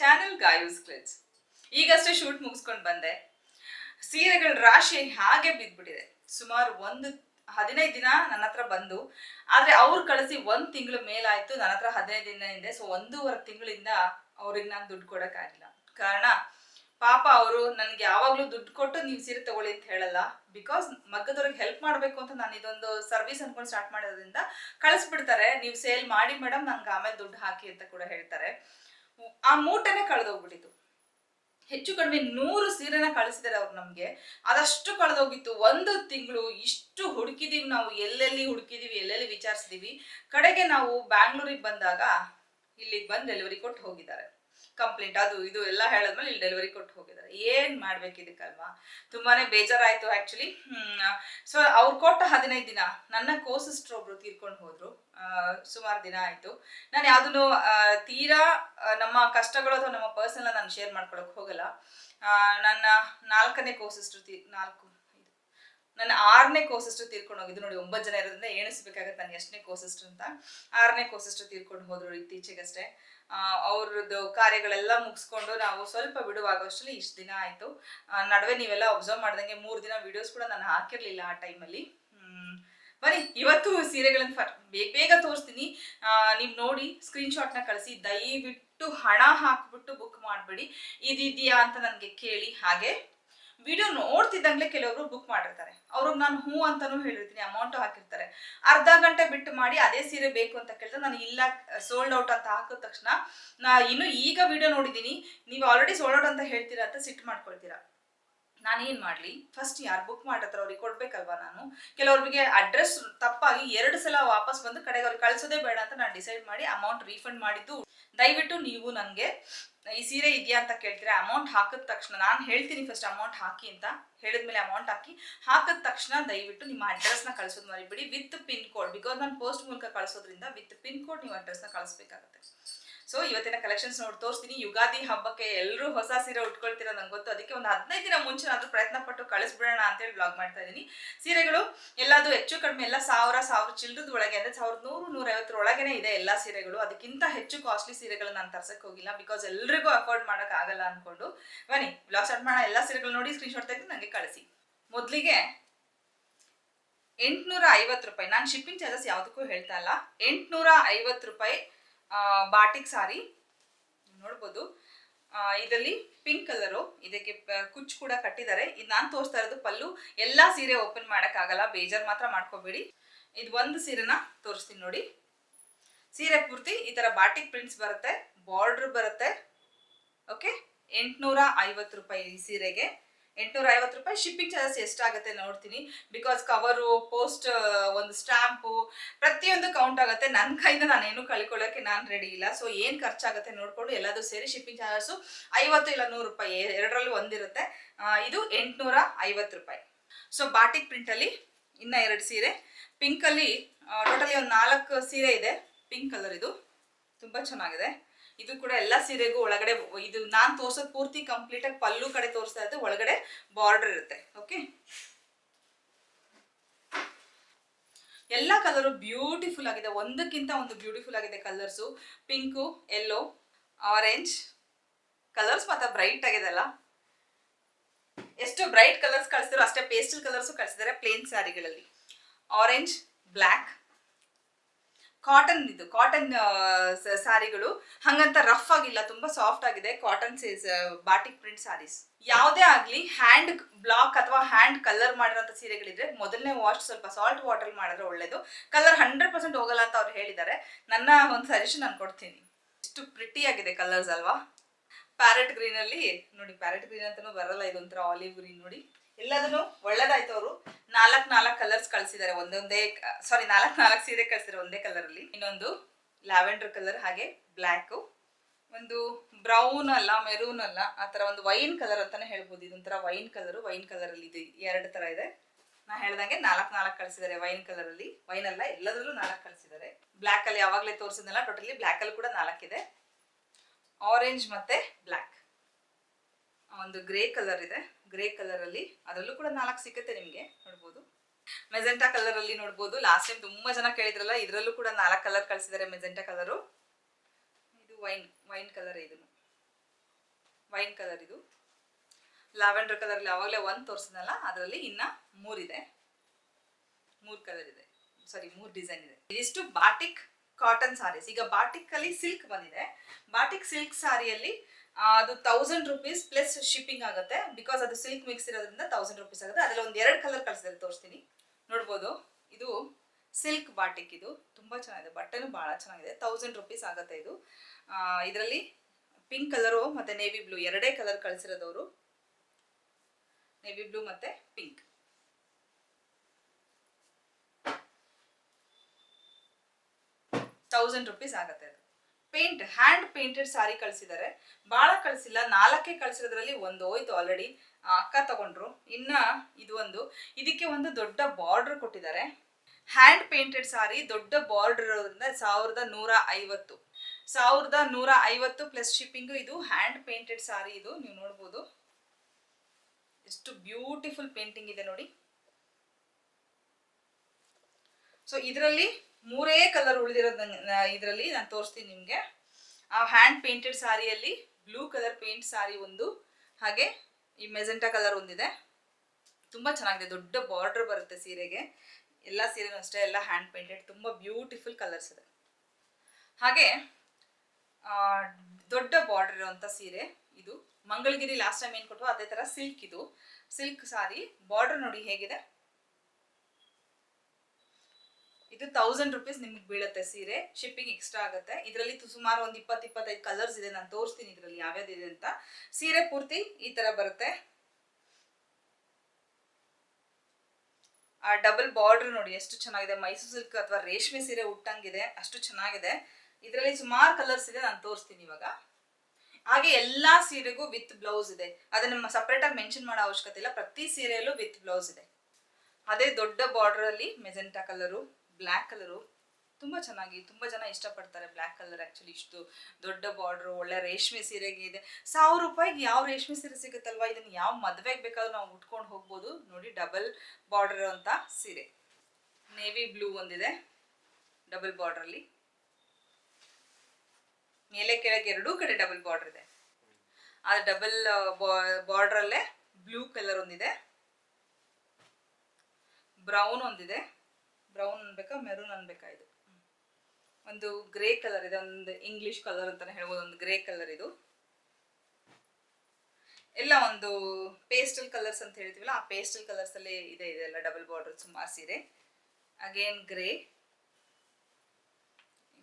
Channel ಗಾಯೂಸ್ ಕ್ಲಿಟ್ಸ್ ಈಗಷ್ಟೇ shoot ಮುಗಿಸ್ಕೊಂಡು ಬಂದೆ. ಸೀರೆಗಳ ರಾಶಿ ಹಾಗೆ ಬಿದ್ದ್ಬಿಟ್ಟಿದೆ ಸುಮಾರು ಒಂದು ಹದಿನೈದು ದಿನ ನನ್ನ ಹತ್ರ ಬಂದು, ಆದ್ರೆ ಅವ್ರು ಕಳಿಸಿ ಒಂದು ತಿಂಗಳು ಮೇಲಾಯಿತು ನನ್ನ ಹತ್ರ ಹದಿನೈದು ದಿನ ಇದೆ ಸೊ ಒಂದೂವರೆ ತಿಂಗಳಿಂದ ಅವ್ರಿಗೆ ನಾನು ದುಡ್ಡು ಕೊಡೋಕ್ಕಾಗಿಲ್ಲ ಕಾರಣ, ಪಾಪ ಅವರು ನನಗೆ ಯಾವಾಗಲೂ ದುಡ್ಡು ಕೊಟ್ಟು ನೀವು ಸೀರೆ ತಗೊಳ್ಳಿ ಅಂತ ಹೇಳಲ್ಲ. ಬಿಕಾಸ್ ಮಗ್ಗದವ್ರಿಗೆ ಹೆಲ್ಪ್ ಮಾಡಬೇಕು ಅಂತ ನಾನು ಇದೊಂದು ಸರ್ವಿಸ್ ಅಂದ್ಕೊಂಡು ಸ್ಟಾರ್ಟ್ ಮಾಡೋದ್ರಿಂದ ಕಳಿಸ್ಬಿಡ್ತಾರೆ. ನೀವು ಸೇಲ್ ಮಾಡಿ ಮೇಡಮ್ ನನಗೆ ಆಮೇಲೆ ದುಡ್ಡು ಹಾಕಿ ಅಂತ ಕೂಡ ಹೇಳ್ತಾರೆ. ಆ ಮೂಟೆನೇ ಕಳೆದೋಗ್ಬಿಟ್ಟಿತ್ತು. ಹೆಚ್ಚು ಕಡಿಮೆ ನೂರು ಸೀರೆನ ಕಳಿಸಿದಾರೆ ಅವ್ರು ನಮಗೆ. ಅದಷ್ಟು ಕಳೆದೋಗಿತ್ತು. ಒಂದು ತಿಂಗಳು ಇಷ್ಟು ಹುಡುಕಿದೀವಿ ನಾವು. ಎಲ್ಲೆಲ್ಲಿ ಹುಡುಕಿದೀವಿ, ಎಲ್ಲೆಲ್ಲಿ ವಿಚಾರಿಸಿದೀವಿ. ಕಡೆಗೆ ನಾವು ಬ್ಯಾಂಗ್ಳೂರಿಗೆ ಬಂದಾಗ ಇಲ್ಲಿಗೆ ಬಂದು ಡೆಲಿವರಿ ಕೊಟ್ಟು ಹೋಗಿದ್ದಾರೆ. ಕಂಪ್ಲೇಂಟ್ ಅದು ಇದು ಎಲ್ಲ ಹೇಳಿದ್ಮೇಲೆ ಇಲ್ಲಿ ಡೆಲಿವರಿ ಕೊಟ್ಟು ಹೋಗಿದ್ದಾರೆ. ಏನ್ ಮಾಡ್ಬೇಕು ಇದಕ್ಕಲ್ವಾ? ತುಂಬಾನೇ ಬೇಜಾರಾಯ್ತು ಆಕ್ಚುಲಿ ಸೊ ಅವ್ರು ಕೊಟ್ಟ ಹದಿನೈದು ದಿನ ನನ್ನ ಕೋಸಿಸ್ಟ್ರು ಸಿಸ್ಟರ್ ಒಬ್ರು ತೀರ್ಕೊಂಡು ಹೋದ್ರು. ಸುಮಾರು ದಿನ ಆಯ್ತು. ನಾನು ಯಾವ್ದನ್ನು ತೀರಾ ನಮ್ಮ ಕಷ್ಟಗಳು ಅಥವಾ ನಮ್ಮ ಪರ್ಸನಲ್ ನಾನು ಶೇರ್ ಮಾಡ್ಕೊಳಕ್ ಹೋಗಲ್ಲ. ನನ್ನ ನಾಲ್ಕನೇ ಕೋ ಅಷ್ಟು ತೀ, ನಾಲ್ಕು. ನನ್ನ ಆರನೇ ಕೋ ಅಷ್ಟು ತೀರ್ಕೊಂಡು ಹೋಗಿದ್ದು ನೋಡಿ, ಒಂಬತ್ತು ಜನ ಇರೋದ್ರಿಂದ ಎಣಿಸ್ಬೇಕಾಗತ್ತೆ ನಾನು ಎಷ್ಟನೇ ಕೋ ಸಿಸ್ಟರ್ ಅಂತ. ಆರನೇ ಕೋ ಅಷ್ಟು ತೀರ್ಕೊಂಡು ಹೋದ್ರು ಇತ್ತೀಚೆಗಷ್ಟೇ. ಅವ್ರದ್ದು ಕಾರ್ಯಗಳೆಲ್ಲ ಮುಗಿಸ್ಕೊಂಡು ನಾವು ಸ್ವಲ್ಪ ಬಿಡುವಾಗೋಷ್ಟರಲ್ಲಿ ಇಷ್ಟು ದಿನ ಆಯಿತು. ನಡುವೆ ನೀವೆಲ್ಲ ಅಬ್ಸರ್ವ್ ಮಾಡ್ದಂಗೆ ಮೂರು ದಿನ ವಿಡಿಯೋಸ್ ಕೂಡ ನಾನು ಹಾಕಿರ್ಲಿಲ್ಲ ಆ ಟೈಮಲ್ಲಿ ಬನ್ನಿ, ಇವತ್ತು ಸೀರೆಗಳನ್ನ ಫರ್ ಬೇಗ ಬೇಗ ತೋರಿಸ್ತೀನಿ. ನೀವು ನೋಡಿ ಸ್ಕ್ರೀನ್ಶಾಟ್ನ ಕಳಿಸಿ, ದಯವಿಟ್ಟು ಹಣ ಹಾಕ್ಬಿಟ್ಟು ಬುಕ್ ಮಾಡಬೇಡಿ. ಇದಿದೆಯಾ ಅಂತ ನನಗೆ ಕೇಳಿ. ಹಾಗೆ ವಿಡಿಯೋ ನೋಡ್ತಿದ್ದಂಗ್ಲೆ ಕೆಲವರು ಬುಕ್ ಮಾಡಿರ್ತಾರೆ. ಅವ್ರಿಗೆ ನಾನು ಹ್ಞೂ ಅಂತಾನೂ ಹೇಳಿರ್ತೀನಿ ಅಮೌಂಟ್ ಹಾಕಿರ್ತಾರೆ. ಅರ್ಧ ಗಂಟೆ ಬಿಟ್ಟು ಮಾಡಿ, ಅದೇ ಸೀರೆ ಬೇಕು ಅಂತ ಕೇಳಿದ್ರೆ ನಾನು ಇಲ್ಲ ಸೋಲ್ಡ್ ಔಟ್ ಅಂತ ಹಾಕಿದ ತಕ್ಷಣ, ನಾ ಇನ್ನು ಈಗ ವಿಡಿಯೋ ನೋಡಿದ್ದೀನಿ. ನೀವು ಆಲ್ರೆಡಿ ಸೋಲ್ಡ್ ಔಟ್ ಅಂತ ಹೇಳ್ತೀರಾ ಅಂತ ಸಿಟ್ಟು ಮಾಡ್ಕೊಳ್ತೀರಾ. ನಾನೇನ್ ಮಾಡಲಿ? ಫಸ್ಟ್ ಯಾರು ಬುಕ್ ಮಾಡತ್ರ ಅವ್ರಿಗೆ ಕೊಡಬೇಕಲ್ವಾ ನಾನು? ಕೆಲವ್ರಿಗೆ ಅಡ್ರೆಸ್ ತಪ್ಪಾಗಿ ಎರಡು ಸಲ ವಾಪಸ್ ಬಂದು ಕಡೆಗೆ ಅವ್ರಿಗೆ ಕಳಿಸೋದೇ ಬೇಡ ಅಂತ ನಾನು ಡಿಸೈಡ್ ಮಾಡಿ ಅಮೌಂಟ್ ರೀಫಂಡ್ ಮಾಡಿದ್ದು. ದಯವಿಟ್ಟು ನೀವು ನನಗೆ ಈ ಸೀರೆ ಇದೆಯಾ ಅಂತ ಕೇಳ್ತೀರಾ? ಅಮೌಂಟ್ ಹಾಕಿದ ತಕ್ಷಣ, ನಾನು ಹೇಳ್ತೀನಿ ಫಸ್ಟ್ ಅಮೌಂಟ್ ಹಾಕಿ ಅಂತ. ಹೇಳಿದ್ಮೇಲೆ ಅಮೌಂಟ್ ಹಾಕಿ, ಹಾಕಿದ ತಕ್ಷಣ ದಯವಿಟ್ಟು ನಿಮ್ಮ ಅಡ್ರೆಸ್ನ ಕಳಿಸೋದು ಮರಿಬಿಡಿ. ವಿತ್ ಪಿನ್ ಕೋಡ್ ಬಿಕಾಸ್ ನಾನು ಪೋಸ್ಟ್ ಮೂಲಕ ಕಳಿಸೋದ್ರಿಂದ ವಿತ್ ಪಿನ್ ಕೋಡ್ ನೀವು ಅಡ್ರೆಸ್ನ ಕಳಿಸ್ಬೇಕಾಗತ್ತೆ. ಸೊ ಇವತ್ತಿನ ಕಲೆಕ್ಷನ್ಸ್ ನೋಡಿ ತೋರಿಸ್ತೀನಿ. ಯುಗಾದಿ ಹಬ್ಬಕ್ಕೆ ಎಲ್ಲರೂ ಹೊಸ ಸೀರೆ ಉಟ್ಕೊಳ್ತೀರ ನಂಗೆ ಗೊತ್ತು. ಅದಕ್ಕೆ ಒಂದು ಹದಿನೈದು ದಿನ ಮುಂಚೆ ಆದರೂ ಪ್ರಯತ್ನ ಪಟ್ಟು ಕಳಿಸ್ಬಿಡೋಣ ಅಂತೇಳಿ ಬ್ಲಾಗ್ ಮಾಡ್ತಾ ಇದ್ದೀನಿ. ಸೀರೆಗಳು ಎಲ್ಲದು ಹೆಚ್ಚು ಕಡಿಮೆ ಎಲ್ಲ ಸಾವಿರ ಸಾವಿರ ಚಿಲ್ಡ್ರದ ಒಳಗೆ ಅಂದರೆ ಸಾವಿರದ ನೂರು, ನೂರೈವತ್ತರ ಒಳಗೇನೆ ಇದೆ ಎಲ್ಲ ಸೀರೆಗಳು. ಅದಕ್ಕಿಂತ ಹೆಚ್ಚು ಕಾಸ್ಟ್ಲಿ ಸೀರೆಗಳು ನಾನು ತರ್ಸಕ್ಕೆ ಹೋಗಿಲ್ಲ. ಬಿಕಾಸ್ ಎಲ್ರಿಗೂ ಅಫೋರ್ಡ್ ಮಾಡೋಕೆ ಆಗಲ್ಲ ಅಂದ್ಕೊಂಡು ಬನ್ನಿ ಬ್ಲಾಗ್ ಸ್ಟಾರ್ಟ್ ಮಾಡೋಣ. ಎಲ್ಲ ಸೀರೆಗಳು ನೋಡಿ ಸ್ಕ್ರೀನ್ಶಾಟ್ ತೆಗೆದು ನನಗೆ ಕಳಿಸಿ. ಮೊದಲಿಗೆ ಎಂಟುನೂರ ಐವತ್ತು ರೂಪಾಯಿ. ನಾನು ಶಿಪ್ಪಿಂಗ್ ಚಾರ್ಜಸ್ ಯಾವುದಕ್ಕೂ ಹೇಳ್ತಾ ಇಲ್ಲ. ಎಂಟುನೂರ ಐವತ್ತು ರೂಪಾಯಿ ಬಾಟಿಕ್ ಸಾರಿ ನೋಡ್ಬೋದು. ಇದರಲ್ಲಿ ಪಿಂಕ್ ಕಲರು ಇದಕ್ಕೆ ಕುಚ್ಚು ಕೂಡ ಕಟ್ಟಿದ್ದಾರೆ. ಇದು ನಾನು ತೋರಿಸ್ತಾ ಇರೋದು ಪಲ್ಲು. ಎಲ್ಲ ಸೀರೆ ಓಪನ್ ಮಾಡೋಕ್ಕಾಗಲ್ಲ, ಬೇಜಾರು ಮಾತ್ರ ಮಾಡ್ಕೋಬೇಡಿ. ಇದು ಒಂದು ಸೀರೆನ ತೋರಿಸ್ತೀನಿ ನೋಡಿ. ಸೀರೆ ಪೂರ್ತಿ ಈ ಥರ ಬಾಟಿಕ್ ಪ್ರಿಂಟ್ಸ್ ಬರುತ್ತೆ ಬಾರ್ಡ್ರ್ ಬರುತ್ತೆ. ಓಕೆ ಎಂಟುನೂರ ಐವತ್ತು ರೂಪಾಯಿ ಈ ಸೀರೆಗೆ. ಎಂಟ್ನೂರ ಐವತ್ತು ರೂಪಾಯಿ ಶಿಪ್ಪಿಂಗ್ ಚಾರ್ಜಸ್ ಎಷ್ಟಾಗುತ್ತೆ ನೋಡ್ತೀನಿ. ಬಿಕಾಸ್ ಕವರು ಪೋಸ್ಟ್ ಒಂದು ಸ್ಟ್ಯಾಂಪು ಪ್ರತಿಯೊಂದು ಕೌಂಟ್ ಆಗುತ್ತೆ. ನನ್ನ ಕೈಯಿಂದ ನಾನೇನು ಕಳ್ಕೊಳ್ಳೋಕ್ಕೆ ನಾನು ರೆಡಿ ಇಲ್ಲ. ಸೊ ಏನು ಖರ್ಚಾಗುತ್ತೆ ನೋಡಿಕೊಂಡು ಎಲ್ಲದೂ ಸೇರಿ ಶಿಪ್ಪಿಂಗ್ ಚಾರ್ಜಸ್ಸು ಐವತ್ತು ಇಲ್ಲ ನೂರು ರೂಪಾಯಿ ಎರಡರಲ್ಲೂ ಒಂದಿರುತ್ತೆ. ಇದು ಎಂಟುನೂರ ಐವತ್ತು ರೂಪಾಯಿ ಸೊ ಬಾಟಿಕ್ ಪ್ರಿಂಟಲ್ಲಿ ಇನ್ನೂ ಎರಡು ಸೀರೆ. ಪಿಂಕಲ್ಲಿ ಟೋಟಲಿ ಒಂದು ನಾಲ್ಕು ಸೀರೆ ಇದೆ. ಪಿಂಕ್ ಕಲರ್ ಇದು. ತುಂಬ ಚೆನ್ನಾಗಿದೆ. ಇದು ಕೂಡ ಎಲ್ಲ ಸೀರೆಗೂ ಒಳಗಡೆ ಇದು ನಾನು ತೋರ್ಸೋದು ಪೂರ್ತಿ ಕಂಪ್ಲೀಟ್ ಆಗಿ ಪಲ್ಲು ಕಡೆ ತೋರಿಸ್ತಾ ಇದ್ದೆ ಒಳಗಡೆ ಬಾರ್ಡರ್ ಇರುತ್ತೆ ಓಕೆ ಎಲ್ಲ ಕಲರು ಬ್ಯೂಟಿಫುಲ್ ಆಗಿದೆ, ಒಂದಕ್ಕಿಂತ ಒಂದು ಬ್ಯೂಟಿಫುಲ್ ಆಗಿದೆ colours pink yellow orange colours ಮಾತ್ರ ಬ್ರೈಟ್ ಆಗಿದೆ ಅಲ್ಲ? ಎಷ್ಟು ಬ್ರೈಟ್ ಕಲರ್ಸ್ ಕಳಿಸಿದ್ರು, ಅಷ್ಟೇ ಪೇಸ್ಟಲ್ ಕಲರ್ಸು ಕಳಿಸಿದ್ದಾರೆ ಪ್ಲೇನ್ ಸ್ಯಾರಿಗಳಲ್ಲಿ ಆರೆಂಜ್ ಬ್ಲ್ಯಾಕ್ ಕಾಟನ್ ಇದು ಕಾಟನ್ ಸಾರಿಗಳು. ಹಂಗಂತ ರಫ್ ಆಗಿಲ್ಲ, ತುಂಬಾ ಸಾಫ್ಟ್ ಆಗಿದೆ. ಕಾಟನ್ ಬಾಟಿಕ್ ಪ್ರಿಂಟ್ ಸಾರೀಸ್ ಯಾವುದೇ ಆಗಲಿ ಹ್ಯಾಂಡ್ ಬ್ಲಾಕ್ ಅಥವಾ ಹ್ಯಾಂಡ್ ಕಲರ್ ಮಾಡಿರೋಂಥ ಸೀರೆಗಳಿದ್ರೆ ಮೊದಲನೇ ವಾಶ್ ಸ್ವಲ್ಪ ಸಾಲ್ಟ್ ವಾಟರ್ ಮಾಡಿದ್ರೆ ಒಳ್ಳೇದು. ಕಲರ್ ಹಂಡ್ರೆಡ್ ಪರ್ಸೆಂಟ್ ಹೋಗಲ್ಲ ಅಂತ ಅವ್ರು ಹೇಳಿದ್ದಾರೆ. ನನ್ನ ಒಂದು ಸಜೆಷನ್ ನಾನು ಕೊಡ್ತೀನಿ. ಇಷ್ಟು ಪ್ರಿಟಿ ಆಗಿದೆ ಕಲರ್ಸ್ ಅಲ್ವಾ? ಪ್ಯಾರೆಟ್ ಗ್ರೀನ್ ಅಲ್ಲಿ, ನೋಡಿ ಪ್ಯಾರೆಟ್ ಗ್ರೀನ್ ಅಂತಲೂ ಬರಲ್ಲ, ಇದೊಂಥರ ಆಲಿವ್ ಗ್ರೀನ್ ನೋಡಿ. ಎಲ್ಲದನ್ನು ಒಳ್ಳೇದಾಯ್ತು ಅವರು. ನಾಲ್ಕು ನಾಲ್ಕು ಕಲರ್ಸ್ ಕಳ್ಸಿದ್ದಾರೆ ಒಂದೊಂದೇ ಸಾರಿ ನಾಲ್ಕು ನಾಲ್ಕು ಸೀರೆ ಕಳ್ಸಿದ್ದಾರೆ ಒಂದೇ ಕಲರ್ ಅಲ್ಲಿ. ಇನ್ನೊಂದು ಲ್ಯಾವೆಂಡರ್ ಕಲರ್ ಹಾಗೆ ಬ್ಲ್ಯಾಕು ಒಂದು ಬ್ರೌನ್ ಅಲ್ಲ ಮೆರೂನ್ ಅಲ್ಲ, ಆ ತರ ಒಂದು ವೈನ್ ಕಲರ್ ಅಂತಾನೆ ಹೇಳ್ಬೋದು. ಇದೊಂಥರ ವೈನ್ ಕಲರ್ ವೈನ್ ಕಲರ್ ಅಲ್ಲಿ ಇದೆ ಎರಡು ತರ ಇದೆ. ನಾ ಹೇಳ್ದಂಗೆ ನಾಲ್ಕು ನಾಲ್ಕು ಕಳಿಸಿದ್ದಾರೆ ವೈನ್ ಕಲರ್ ಅಲ್ಲಿ. ವೈನ್ ಅಲ್ಲ, ಎಲ್ಲದರಲ್ಲೂ ನಾಲ್ಕು ಕಳಿಸಿದ್ದಾರೆ ಬ್ಲ್ಯಾಕ್ ಅಲ್ಲಿ ಯಾವಾಗಲೇ ತೋರಿಸಿದ್ನಲ್ಲ ಟೋಟಲಿ ಬ್ಲ್ಯಾಕ್ ಅಲ್ಲಿ ಕೂಡ ನಾಲ್ಕಿದೆ ಆರೆಂಜ್ ಮತ್ತೆ ಬ್ಲ್ಯಾಕ್ ಒಂದು ಗ್ರೇ ಕಲರ್ ಇದೆ. ಗ್ರೇ ಕಲರ್ ಅಲ್ಲಿ ಅದರಲ್ಲೂ ಕೂಡ ನಾಲ್ಕು ಸಿಕ್ಕುತ್ತೆ ನಿಮಗೆ, ನೋಡ್ಬೋದು. ಮೆಜೆಂಟಾ ಅಲ್ಲಿ ನೋಡ್ಬೋದು. ಲಾಸ್ಟ್ ಟೈಮ್ ತುಂಬಾ ಜನ ಕೇಳಿದ್ರಲ್ಲ, ಇದರಲ್ಲೂ ಕೂಡ ನಾಲ್ಕು ಕಲರ್ ಕಳಿಸಿದ್ದಾರೆ ಮೆಜೆಂಟಾ ಕಲರು ಇದು ವೈನ್ ವೈನ್ ಕಲರ್ ಇದು. ವೈನ್ ಕಲರ್ ಇದು. ಲ್ಯಾವೆಂಡರ್ ಕಲರ್ ಯಾವಾಗಲೇ ಒಂದು ತೋರಿಸಿದ್ನಲ್ಲ, ಅದರಲ್ಲಿ ಇನ್ನ ಮೂರಿದೆ ಮೂರು ಕಲರ್ ಇದೆ. ಸಾರಿ ಮೂರು ಡಿಸೈನ್ ಇದೆ. ಇದಿಷ್ಟು ಬಾಟಿಕ್ ಕಾಟನ್ ಸಾರೀಸ್ ಈಗ ಬಾಟಿಕ್ ಅಲ್ಲಿ ಸಿಲ್ಕ್ ಬಂದಿದೆ. ಬಾಟಿಕ್ ಸಿಲ್ಕ್ ಸಾರಿಯಲ್ಲಿ ಅದು ತೌಸಂಡ್ ರುಪೀಸ್ ಪ್ಲಸ್ ಶಿಪ್ಪಿಂಗ್ ಆಗುತ್ತೆ. ಬಿಕಾಸ್ ಅದು ಸಿಲ್ಕ್ ಮಿಕ್ಸ್ ಇರೋದ್ರಿಂದ ತೌಸಂಡ್ ರುಪೀಸ್ ಆಗುತ್ತೆ. ಅದರಲ್ಲಿ ಒಂದು ಎರಡು ಕಲರ್ ಕಳಿಸಿದ್ರೆ ತೋರಿಸ್ತೀನಿ. ನೋಡ್ಬೋದು. ಇದು ಸಿಲ್ಕ್ ಬಾಟಿಕ್ ಇದು. ತುಂಬ ಚೆನ್ನಾಗಿದೆ. ಬಟ್ಟೆನೂ ಭಾಳ ಚೆನ್ನಾಗಿದೆ. ತೌಸಂಡ್ ರುಪೀಸ್ ಆಗುತ್ತೆ ಇದು. ಇದರಲ್ಲಿ ಪಿಂಕ್ ಕಲರು ಮತ್ತು ನೇವಿ ಬ್ಲೂ ಎರಡೇ ಕಲರ್ ಕಳಿಸಿರೋದವರು. ನೇವಿ ಬ್ಲೂ ಮತ್ತು ಪಿಂಕ್ ತೌಸಂಡ್ ರುಪೀಸ್ ಆಗುತ್ತೆ ಅದು. ಪೇಂಟ್ ಹ್ಯಾಂಡ್ ಪೇಂಟೆಡ್ ಸಾರಿ ಕಳಿಸಿದ್ದಾರೆ ಭಾಳ ಕಳಿಸಿಲ್ಲ, ನಾಲ್ಕೇ ಕಳಿಸಿರೋದ್ರಲ್ಲಿ ಒಂದು ಹೋಯ್ತು ಆಲ್ರೆಡಿ ಅಕ್ಕ ತಗೊಂಡ್ರು. ಇನ್ನ ಇದು ಒಂದು. ಇದಕ್ಕೆ ಒಂದು ದೊಡ್ಡ ಬಾರ್ಡರ್ ಕೊಟ್ಟಿದ್ದಾರೆ. ಹ್ಯಾಂಡ್ ಪೇಂಟೆಡ್ ಸಾರಿ ದೊಡ್ಡ ಬಾರ್ಡರ್ ಇರೋದ್ರಿಂದ ಸಾವಿರದ ನೂರ ಐವತ್ತು. ಸಾವಿರದ ನೂರ ಐವತ್ತು ಪ್ಲಸ್ ಶಿಪ್ಪಿಂಗು ಇದು ಹ್ಯಾಂಡ್ ಪೇಂಟೆಡ್ ಸಾರಿ ಇದು. ನೀವು ನೋಡ್ಬೋದು. ಎಷ್ಟು ಬ್ಯೂಟಿಫುಲ್ ಪೇಂಟಿಂಗ್ ಇದೆ ನೋಡಿ. ಸೊ ಇದರಲ್ಲಿ ಮೂರೇ ಕಲರ್ ಉಳಿದಿರೋದು ಇದರಲ್ಲಿ ನಾನು ತೋರಿಸ್ತೀನಿ ನಿಮಗೆ. ಆ ಹ್ಯಾಂಡ್ ಪೇಂಟೆಡ್ ಸಾರಿಯಲ್ಲಿ ಬ್ಲೂ ಕಲರ್ ಪೇಂಟ್ ಸಾರಿ ಒಂದು, ಹಾಗೆ ಈ ಮೆಜೆಂಟಾ ಕಲರ್ ಒಂದಿದೆ. ತುಂಬ ಚೆನ್ನಾಗಿದೆ, ದೊಡ್ಡ ಬಾರ್ಡರ್ ಬರುತ್ತೆ ಸೀರೆಗೆ. ಎಲ್ಲ ಸೀರೆನೂ ಅಷ್ಟೇ, ಎಲ್ಲ ಹ್ಯಾಂಡ್ ಪೇಂಟೆಡ್ ತುಂಬ ಬ್ಯೂಟಿಫುಲ್ ಕಲರ್ಸ್ ಇದೆ. ಹಾಗೆ ದೊಡ್ಡ ಬಾರ್ಡರ್ ಇರುವಂಥ ಸೀರೆ ಇದು. ಮಂಗಳಗಿರಿ ಲಾಸ್ಟ್ ಟೈಮ್ ಏನು ಕೊಟ್ಟು ಅದೇ ಥರ ಸಿಲ್ಕ್ ಇದು. ಸಿಲ್ಕ್ ಸಾರಿ ಬಾರ್ಡರ್ ನೋಡಿ ಹೇಗಿದೆ? ಇದು ತೌಸಂಡ್ ರುಪೀಸ್ ನಿಮ್ಗೆ ಬೀಳುತ್ತೆ ಸೀರೆ ಶಿಪ್ಪಿಂಗ್ ಎಕ್ಸ್ಟ್ರಾ ಆಗುತ್ತೆ. ಇದರಲ್ಲಿ ಸುಮಾರು ಒಂದು ಇಪ್ಪತ್ತು ಇಪ್ಪತ್ತೈದು ಕಲರ್ಸ್ ಇದೆ, ನಾನು ತೋರಿಸ್ತೀನಿ ಇದರಲ್ಲಿ ಯಾವ್ಯಾವ್ದಿದೆ ಅಂತ. ಸೀರೆ ಪೂರ್ತಿ ಈ ತರ ಬರುತ್ತೆ. ಆ ಡಬಲ್ ಬಾರ್ಡರ್ ನೋಡಿ, ಎಷ್ಟು ಚೆನ್ನಾಗಿದೆ. ಮೈಸೂರು ಸಿಲ್ಕ್ ಅಥವಾ ರೇಷ್ಮೆ ಸೀರೆ ಉಟ್ಟಂಗಿದೆ, ಅಷ್ಟು ಚೆನ್ನಾಗಿದೆ. ಇದರಲ್ಲಿ ಸುಮಾರು ಕಲರ್ಸ್ ಇದೆ, ನಾನು ತೋರಿಸ್ತೀನಿ ಇವಾಗ. ಹಾಗೆ ಎಲ್ಲಾ ಸೀರೆಗೂ ವಿತ್ ಬ್ಲೌಸ್ ಇದೆ. ಅದನ್ನ ಸಪ್ರೇಟ್ ಆಗಿ ಮೆನ್ಷನ್ ಮಾಡೋ ಅವಶ್ಯಕತೆ ಇಲ್ಲ. ಪ್ರತಿ ಸೀರೆಯಲ್ಲೂ ವಿತ್ ಬ್ಲೌಸ್ ಇದೆ. ಅದೇ ದೊಡ್ಡ ಬಾರ್ಡರ್ ಅಲ್ಲಿ ಮೆಜೆಂಟಾ ಕಲರು ಬ್ಲ್ಯಾಕ್ ಕಲರು ತುಂಬ ಚೆನ್ನಾಗಿ, ತುಂಬ ಜನ ಇಷ್ಟಪಡ್ತಾರೆ ಬ್ಲ್ಯಾಕ್ ಕಲರ್ ಆ್ಯಕ್ಚುಲಿ ಇಷ್ಟು ದೊಡ್ಡ ಬಾರ್ಡ್ರು ಒಳ್ಳೆ ರೇಷ್ಮೆ ಸೀರೆಗೆ ಇದೆ. ಸಾವಿರ ರೂಪಾಯಿಗೆ ಯಾವ ರೇಷ್ಮೆ ಸೀರೆ ಸಿಗುತ್ತಲ್ವ? ಇದನ್ನು ಯಾವ ಮದುವೆಗೆ ಬೇಕಾದ್ರೂ ನಾವು ಉಟ್ಕೊಂಡು ಹೋಗ್ಬೋದು. ನೋಡಿ ಡಬಲ್ ಬಾರ್ಡರ್ ಅಂತ ಸೀರೆ. ನೇವಿ ಬ್ಲೂ ಒಂದಿದೆ ಡಬಲ್ ಬಾರ್ಡ್ರಲ್ಲಿ ಮೇಲೆ ಕೆಳಗೆ ಎರಡೂ ಕಡೆ ಡಬಲ್ ಬಾರ್ಡರ್ ಇದೆ. ಆ ಡಬಲ್ ಬಾರ್ಡ್ರಲ್ಲೇ ಬ್ಲೂ ಕಲರ್ ಒಂದಿದೆ. ಬ್ರೌನ್ ಒಂದಿದೆ. ಮೆರೂನ್ ಅನ್ಬೇಕಾಯ್ತು. ಒಂದು ಗ್ರೇ ಕಲರ್ ಇದೆ, ಒಂದು ಇಂಗ್ಲಿಷ್ ಕಲರ್ ಅಂತಾನೆ ಹೇಳ್ಬೋದು, ಒಂದು ಗ್ರೇ ಕಲರ್ ಇದು. ಎಲ್ಲ ಒಂದು ಪೇಸ್ಟಲ್ ಕಲರ್ಸ್ ಅಂತ ಹೇಳ್ತೀವಲ್ಲ, ಆ ಪೇಸ್ಟಲ್ ಕಲರ್ಸ್ ಅಲ್ಲಿ ಇದೆ, ಇದೆಲ್ಲ ಡಬಲ್ ಬಾರ್ಡರ್ ಸುಮಾರು ಸೀರೆ ಅಗೇನ್ ಗ್ರೇ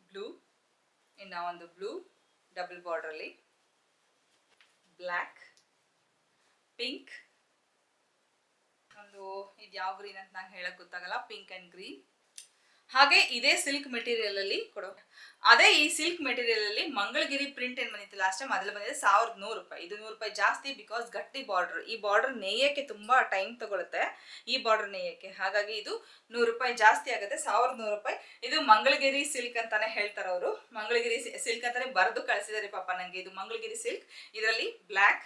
ಬ್ಲೂ ಇನ್ನು ಒಂದು ಬ್ಲೂ ಡಬಲ್ ಬಾರ್ಡರ್ ಅಲ್ಲಿ. ಬ್ಲ್ಯಾಕ್ ಪಿಂಕ್ ಒಂದು ಇದು ಯಾವ ಗ್ರೀನ್ ಅಂತ ನಂಗೆ ಹೇಳಕ್ ಗೊತ್ತಾಗಲ್ಲ ಪಿಂಕ್ ಅಂಡ್ ಗ್ರೀನ್ ಹಾಗೆ ಇದೇ ಸಿಲ್ಕ್ ಮೆಟೀರಿಯಲ್ ಅಲ್ಲಿ ಕೊಡೋ. ಅದೇ ಈ ಸಿಲ್ಕ್ ಮೆಟೀರಿಯಲ್ ಅಲ್ಲಿ ಮಂಗಳಗಿರಿ ಪ್ರಿಂಟ್ ಏನ್ ಬಂದಿತ್ತು ಲಾಸ್ಟ್ ಟೈಮ್ ಅದ್ರಲ್ಲಿ ಬಂದಿದೆ ಸಾವಿರದ ನೂರು ರೂಪಾಯಿ. ಇದು ನೂರು ರೂಪಾಯಿ ಜಾಸ್ತಿ ಬಿಕಾಸ್ ಗಟ್ಟಿ ಬಾರ್ಡರ್ ಈ ಬಾರ್ಡರ್ ನೇಯಕ್ಕೆ ತುಂಬಾ ಟೈಮ್ ತಗೊಳುತ್ತೆ. ಈ ಬಾರ್ಡರ್ ನೇಯಕ್ಕೆ ಹಾಗಾಗಿ ಇದು ನೂರು ರೂಪಾಯಿ ಜಾಸ್ತಿ ಆಗುತ್ತೆ. ಸಾವಿರದ ನೂರು ರೂಪಾಯಿ. ಇದು ಮಂಗಳಗಿರಿ ಸಿಲ್ಕ್ ಅಂತಾನೆ ಹೇಳ್ತಾರೆ ಅವರು. ಮಂಗಳಗಿರಿ ಸಿಲ್ಕ್ ಅಂತಾನೆ ಬರೆದು ಕಳಿಸಿದಾರೆ ಪಾಪ ನಂಗೆ. ಇದು ಮಂಗಳಗಿರಿ ಸಿಲ್ಕ್ ಇದರಲ್ಲಿ ಬ್ಲ್ಯಾಕ್